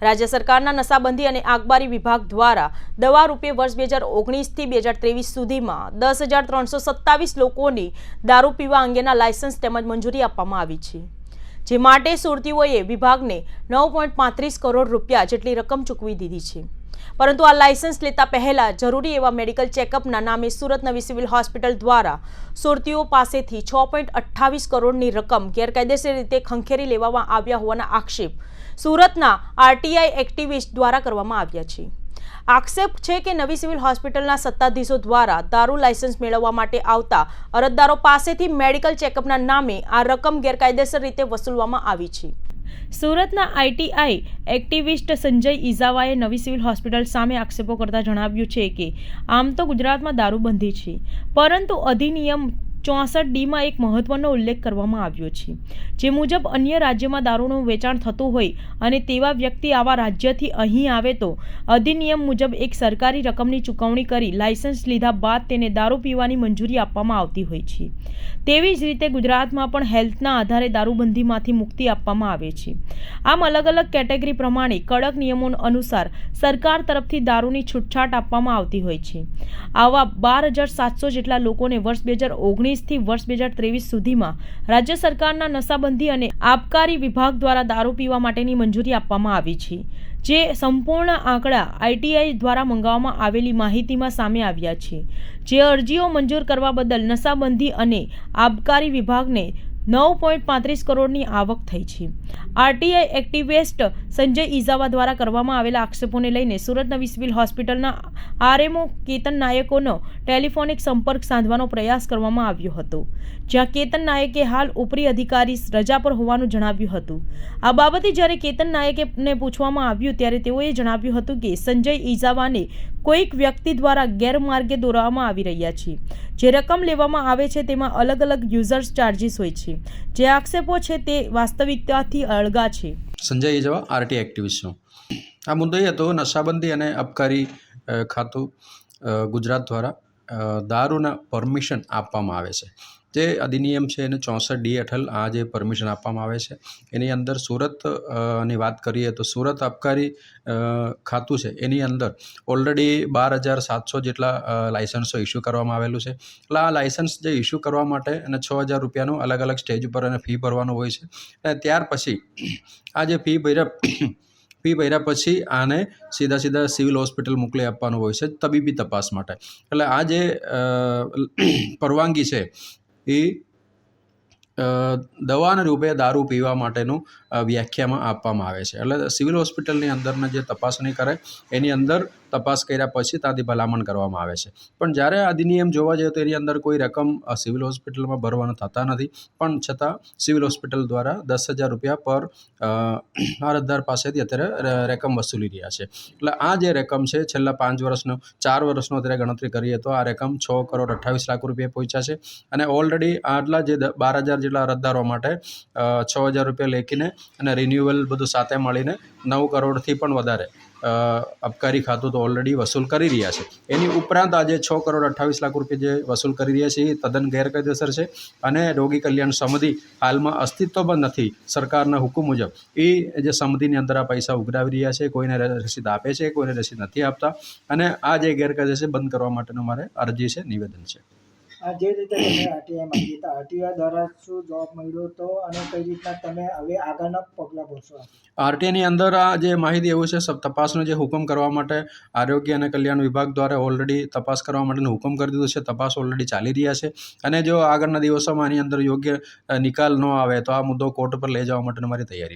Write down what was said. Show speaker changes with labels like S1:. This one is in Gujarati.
S1: રાજ્ય સરકારના નશાબંધી અને આગબારી વિભાગ દ્વારા દવા રૂપે વર્ષ બે હજાર ઓગણીસથી બે હજાર ત્રેવીસ સુધીમાં દસ હજાર ત્રણસો સત્તાવીસ લોકોને દારૂ પીવા અંગેના લાયસન્સ તેમજ મંજૂરી આપવામાં આવી છે. જે માટે સુરતીઓએ વિભાગને નવ પોઈન્ટ પાંત્રીસ કરોડ રૂપિયા જેટલી રકમ ચૂકવી દીધી છે. પરંતુ આ લાયસન્સ લેતા પહેલા જરૂરી એવા મેડિકલ ચેકઅપના નામે સુરત નવી સિવિલ હોસ્પિટલ દ્વારા સુરતીઓ પાસેથી છ પોઈન્ટ અઠ્ઠાવીસ કરોડની રકમ ગેરકાયદેસર રીતે ખંખેરી લેવામાં આવ્યા હોવાના આક્ષેપ સુરતના આરટીઆઈ એક્ટિવિસ્ટ દ્વારા કરવામાં આવ્યા છે. આક્ષેપ છે કે નવી સિવિલ હોસ્પિટલના સત્તાધીશો દ્વારા દારૂ લાયસન્સ મેળવવા માટે આવતા અરજદારો પાસેથી મેડિકલ ચેકઅપના નામે આ રકમ ગેરકાયદેસર રીતે વસૂલવામાં આવી છે. સુરતના આઈટીઆઈ એક્ટિવિસ્ટ સંજય ઇઝાવાએ નવી સિવિલ હોસ્પિટલ સામે આક્ષેપો કરતા જણાવ્યું છે કે, આમ તો ગુજરાતમાં દારૂબંધી છે, પરંતુ અધિનિયમ ચોસઠ ડીમાં એક મહત્વનો ઉલ્લેખ કરવામાં આવ્યો છે. જે મુજબ, અન્ય રાજ્યમાં દારૂનું વેચાણ થતું હોય અને તેવા વ્યક્તિ આવા રાજ્યથી અહીં આવે તો, અધિનિયમ મુજબ એક સરકારી રકમની ચૂકવણી કરી લાયસન્સ લીધા બાદ તેને દારૂ પીવાની મંજૂરી આપવામાં આવતી હોય છે. તેવી જ રીતે ગુજરાતમાં પણ હેલ્થના આધારે દારૂબંધીમાંથી મુક્તિ આપવામાં આવે છે. આમ અલગ અલગ કેટેગરી પ્રમાણે કડક નિયમો અનુસાર સરકાર તરફથી દારૂની છૂટછાટ આપવામાં આવતી હોય છે. આવા બાર હજાર સાતસો જેટલા લોકોને વર્ષ બે હજાર ઓગણીસથી વર્ષ બે હજાર ત્રેવીસ સુધીમાં રાજ્ય સરકારના નશાબંધી અને આબકારી વિભાગ દ્વારા દારૂ પીવા માટેની મંજૂરી આપવામાં આવી છે, જે સંપૂર્ણ આંકડા આઈટીઆઈ દ્વારા મંગાવવામાં આવેલી માહિતીમાં સામે આવ્યા છે, જે અરજીઓ મંજૂર કરવા બદલ નશાબંધી અને આબકારી વિભાગને નવ પોઈન્ટ પાંત્રીસ કરોડની આવક થઈ છે. આરટીઆઈ એક્ટિવિસ્ટ સંજય ઇઝાવા દ્વારા કરવામાં આવેલા આક્ષેપોને લઈને સુરત નવી સિવિલ હોસ્પિટલના આરએમઓ કેતન નાયકોનો ટેલિફોનિક સંપર્ક સાધવાનો પ્રયાસ કરવામાં આવ્યો હતો, જ્યાં કેતન નાયકે હાલ ઉપરી અધિકારી રજા પર હોવાનું જણાવ્યું હતું. આ બાબતે જ્યારે કેતન નાયકેને પૂછવામાં આવ્યું ત્યારે તેઓએ જણાવ્યું હતું કે સંજય ઇઝાવાને કોઈક વ્યક્તિ દ્વારા ગેરમાર્ગે દોરવામાં આવી રહ્યા છે. જે રકમ લેવામાં આવે છે તેમાં અલગ અલગ યુઝર્સ ચાર્જિસ હોય છે. જે આક્ષેપો છે તે વાસ્તવિકતાથી અળગા છે.
S2: સંજય જવા આરટી એક્ટિવિસ્ટ આ મુદ્દો હતો, નશાબંધી અને અબકારી ખાતું ગુજરાત દ્વારા દારૂના પરમિશન આપવામાં આવે છે. જે અધિનિયમ છે એને ચોસઠ ડી હેઠળ આ જે પરમિશન આપવામાં આવે છે, એની અંદર સુરતની વાત કરીએ તો સુરત અબકારી ખાતું છે. એની અંદર ઓલરેડી બાર હજાર સાતસો જેટલા લાયસન્સો ઇસ્યુ કરવામાં આવેલું છે. એટલે આ લાયસન્સ જે ઇસ્યુ કરવા માટે અને છ હજાર રૂપિયાનું અલગ અલગ સ્ટેજ ઉપર અને ફી ભરવાનું હોય છે. અને ત્યાર પછી આ જે ફી ભર્યા ફી ભર્યા પછી આને સીધા સીધા સિવિલ હોસ્પિટલ મોકલી આપવાનું હોય છે, તબીબી તપાસ માટે. એટલે આ જે પરવાનગી છે એ અ, દવાના રૂપે દારૂ પીવા માટેનું વ્યાખ્યામાં આપવામાં આવે છે. એટલે સિવિલ હોસ્પિટલની અંદરના જે તપાસણી કરે, એની અંદર તપાસ કર્યા પછી ત્યાંથી ભલામણ કરવામાં આવે છે. પણ જ્યારે આ અધિનિયમ જોવા જઈએ તો એની અંદર કોઈ રકમ સિવિલ હોસ્પિટલમાં ભરવાના થતા નથી. પણ છતાં સિવિલ હોસ્પિટલ દ્વારા દસ હજાર રૂપિયા પર અરજદાર પાસેથી અત્યારે રકમ વસૂલી રહ્યા છે. એટલે આ જે રકમ છે, છેલ્લા પાંચ વર્ષનો, ચાર વર્ષનો અત્યારે ગણતરી કરીએ તો આ રકમ છ કરોડ અઠ્ઠાવીસ લાખ રૂપિયા પહોંચ્યા છે. અને ઓલરેડી આટલા જે બાર હજાર જેટલા અરજદારો માટે છ હજાર રૂપિયા લેખીને અને રિન્યુઅલ બધું સાથે મળીને નવ કરોડથી પણ વધારે અબકારી ખાતું તો ઓલરેડી વસૂલ કરી રહ્યા છે. એની ઉપરાંત આજે છ કરોડ અઠ્ઠાવીસ લાખ રૂપિયા જે વસૂલ કરી રહ્યા છે એ તદ્દન ગેરકાયદેસર છે અને રોગી કલ્યાણ સમિતિ હાલમાં અસ્તિત્વ પણ નથી સરકારના હુકમ મુજબ. એ જે સમિતિની અંદર આ પૈસા ઉઘરાવી રહ્યા છે, કોઈને રસીદ આપે છે, કોઈને રસીદ નથી આપતા અને આ જે ગેરકાયદે છે બંધ કરવા માટેનું મારે અરજી છે, નિવેદન છે.
S3: જે રીતે તમે આરટીઆઈ માંગી હતા આરટીઆઈ દ્વારા શું જોબ મળ્યો હતો અને કઈ રીતના તમે હવે આગળના પગલાં ભરશો
S2: આરટીઆઈની અંદર આ જે માહિતી એવું છે તપાસનો જે હુકમ કરવા માટે આરોગ્ય અને કલ્યાણ વિભાગ દ્વારા ઓલરેડી તપાસ કરવા માટેનો હુકમ કરી દીધો છે, તપાસ ઓલરેડી ચાલી રહ્યા છે. અને જો આગળના દિવસોમાં આની અંદર યોગ્ય નિકાલ ન આવે તો આ મુદ્દો કોર્ટ પર લઈ જવા માટેની મારી તૈયારી